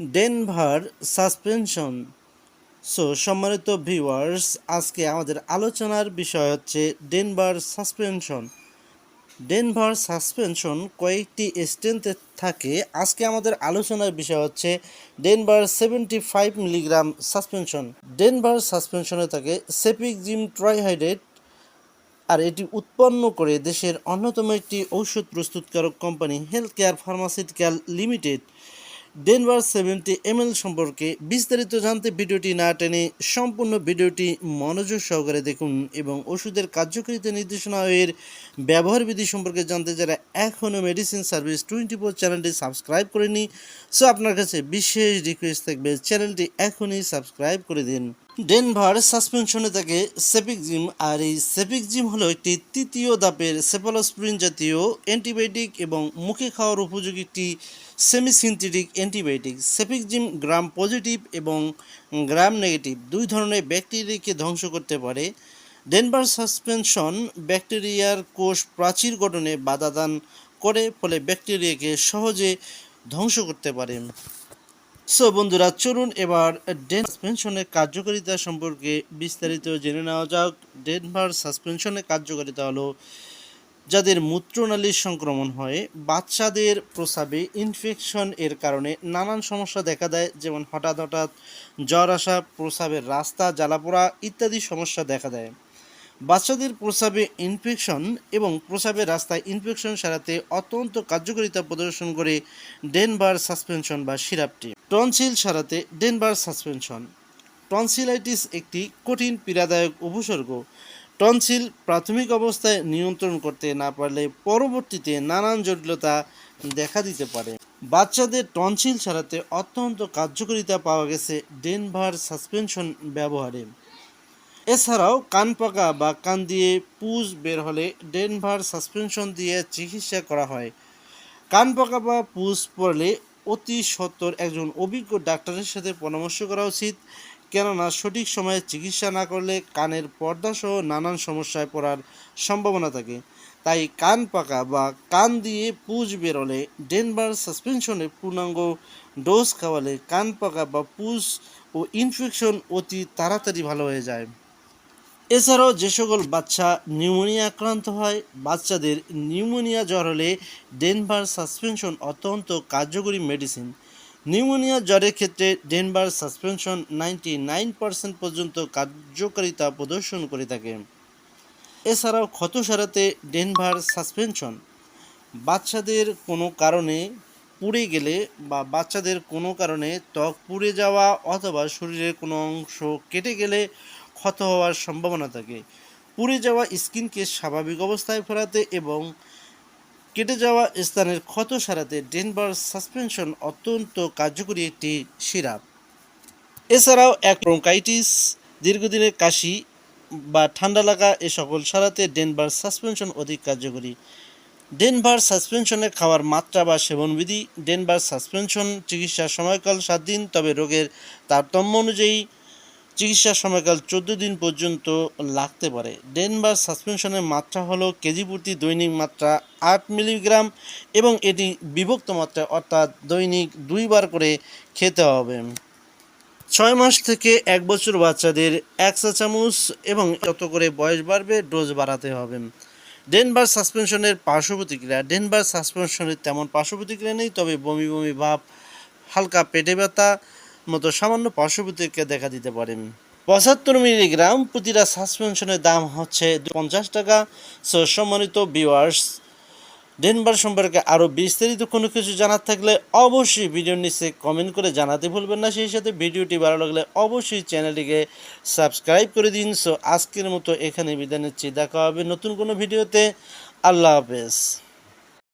Denver suspension. So সম্মানিত viewers আজকে আমাদের আলোচনার বিষয় হচ্ছে ডেনভার সাসপেনশন। ডেনভার সাসপেনশন কয়েকটি স্ট্রেন্থে থাকে। আজকে আমাদের আলোচনার বিষয় হচ্ছে Denver seventy five milligram suspension. Denver সাসপেনশনে থাকে সেপিক জিম ট্রাইহাইড্রেট, আর এটি উৎপন্ন করে দেশের অন্যতম একটি ঔষধ প্রস্তুতকারক company, health care pharmaceutical limited. Denver seventy ML সম্পর্কে বিস্তারিত জানতে ভিডিওটি না টেনে সম্পূর্ণ ভিডিওটি মনোযোগ সহকারে দেখুন এবং ওষুধের কার্যকারিতা নির্দেশনা এর ব্যবহার বিধি সম্পর্কে জানতে যারা এখনও মেডিসিন সার্ভিস টোয়েন্টি ফোর চ্যানেলটি সাবস্ক্রাইব করেনি সো আপনার কাছে বিশেষ রিকোয়েস্ট থাকবে চ্যানেলটি এখনই সাবস্ক্রাইব করে দিন। ডেনভার সাসপেনশনে থাকে সেপিক জিম আর এই সেপিক জিম হলো একটি তৃতীয় দাপের সেপালোস্প্রিন জাতীয় অ্যান্টিবায়োটিক এবং মুখে খাওয়ার উপযোগী একটি semi synthetic antibiotic. Cefixime gram positive এবং গ্রাম নেগেটিভ, দুই ধরনের ব্যাকটেরিয়াকে ধ্বংস করতে পারে। ডেনভার সাসপেনশন ব্যাকটেরিয়ার কোষ প্রাচীর গঠনে বাধা দান করে, ফলে ব্যাকটেরিয়াকে সহজে ধ্বংস করতে পারে। সো বন্ধুরা, চলুন এবার ডেন সাসপেনশনের কার্যকারিতা সম্পর্কে বিস্তারিত জেনে নেওয়া যাক। ডেনভার সাসপেনশনের কার্যকারিতা হলো, যাদের মূত্রনালীর সংক্রমণ হয়, বাচ্চাদের প্রসাবে ইনফেকশন এর কারণে নানান সমস্যা দেখা দেয়, যেমন হঠাৎ হঠাৎ জ্বর আসা প্রসাবের রাস্তা, জ্বালাপোড়া ইত্যাদি সমস্যা দেখা দেয়। বাচ্চাদের প্রসাবে ইনফেকশন এবং প্রসাবের রাস্তায় ইনফেকশন সারাতে অত্যন্ত কার্যকারিতা প্রদর্শন করে ডেনভার সাসপেনশন বা সিরাপটি। টনসিল সারাতে ডেনভার সাসপেনশন। টনসিলাইটিস একটি কঠিন পীড়াদায়ক উপসর্গ। টনসিল প্রাথমিক অবস্থায় নিয়ন্ত্রণ করতে না পারলে পরবর্তীতে নানান জটিলতা দেখা দিতে পারে। বাচ্চাদের টনসিল সারাতে অত্যন্ত কার্যকারিতা পাওয়া গেছে ডেনভার সাসপেনশন ব্যবহারে। এছাড়াও কান পাকা বা কান দিয়ে পুজ বের হলে ডেনভার সাসপেনশন দিয়ে চিকিৎসা করা হয়। কান পাকা বা পুজ পড়লে অতি সত্বর একজন অভিজ্ঞ ডাক্তারের সাথে পরামর্শ করা উচিত। কেননা, সঠিক সময়ে চিকিৎসা না করলে কানের পর্দাসহ নানান সমস্যায় পড়ার সম্ভাবনা থাকে। তাই কান পাকা বা কান দিয়ে পুজ বেরোলে ডেনবার সাসপেনশনের পূর্ণাঙ্গ ডোজ খাওয়ালে কান পাকা বা পুজ ও ইনফেকশন অতি তাড়াতাড়ি ভালো হয়ে যায়। এছাড়াও যে সকল বাচ্চা নিউমোনিয়া আক্রান্ত হয়, বাচ্চাদের নিউমোনিয়া জ্বর হলে ডেনভার সাসপেনশন অত্যন্ত কার্যকরী মেডিসিন নিউমোনিয়া জ্বরের ক্ষেত্রে Denver suspension ninety nine percent পর্যন্ত কার্যকারিতা প্রদর্শন করে থাকে। এছাড়াও ক্ষত সারাতে ডেনভার সাসপেনশন। বাচ্চাদের কোনো কারণে পুড়ে গেলে বা বাচ্চাদের কোনো কারণে ত্বক পুড়ে যাওয়া অথবা শরীরের কোনো অংশ কেটে গেলে ক্ষত হওয়ার সম্ভাবনা থাকে। পুড়ে যাওয়া স্কিনকে স্বাভাবিক অবস্থায় ফেরাতে এবং কেটে যাওয়া স্থানের ক্ষত সারাতে ডেনভার সাসপেনশন অত্যন্ত কার্যকরী একটি সিরাপ। এছাড়াও এক ব্রঙ্কাইটিস, দীর্ঘদিনের কাশি বা ঠান্ডা লাগা এ সকল সারাতে ডেনভার সাসপেনশন অধিক কার্যকরী। ডেনভার সাসপেনশনের খাওয়ার মাত্রা বা সেবনবিধি। ডেনভার সাসপেনশন চিকিৎসার সময়কাল সাত দিন, তবে রোগের তারতম্য অনুযায়ী চিকিৎসার সময়কাল চোদ্দ দিন পর্যন্ত লাগতে পারে। ডেনভার সাসপেনশনের মাত্রা হলো কেজি প্রতি দৈনিক মাত্রা আট মিলিগ্রাম এবং এটি বিভক্ত মাত্রা অর্থাৎ দৈনিক দুইবার করে খেতে হবে। ছয় মাস থেকে এক বছর বাচ্চাদের এক চা চামচ এবং যত করে বয়স বাড়বে, ডোজ বাড়াতে হবে। ডেনভার সাসপেনশনের পার্শ্ব প্রতিক্রিয়া ডেনবার সাসপেনশনের তেমন পার্শ্ব প্রতিক্রিয়া নেই, তবে বমি বমি ভাব, হালকা পেটে ব্যথা মতো সামান্য পার্শ্ব প্রতিক্রিয়া দেখা দিতে পারে। পঁচাত্তর মিলিগ্রাম প্রতিটা সাসপেনশনের দাম হচ্ছে পঞ্চাশ টাকা। সো সম্মানিত ভিউয়ার্স ডেনভার সম্পর্কে আরও বিস্তারিত কোনো কিছু জানার থাকলে অবশ্যই ভিডিও নিচে কমেন্ট করে জানাতে ভুলবেন না। সেই সাথে ভিডিওটি ভালো লাগলে অবশ্যই চ্যানেলটিকে সাবস্ক্রাইব করে দিন। সো আজকের মতো এখানে বিদায় নিচ্ছি। দেখা হবে নতুন কোনো ভিডিওতে। আল্লাহ হাফেজ।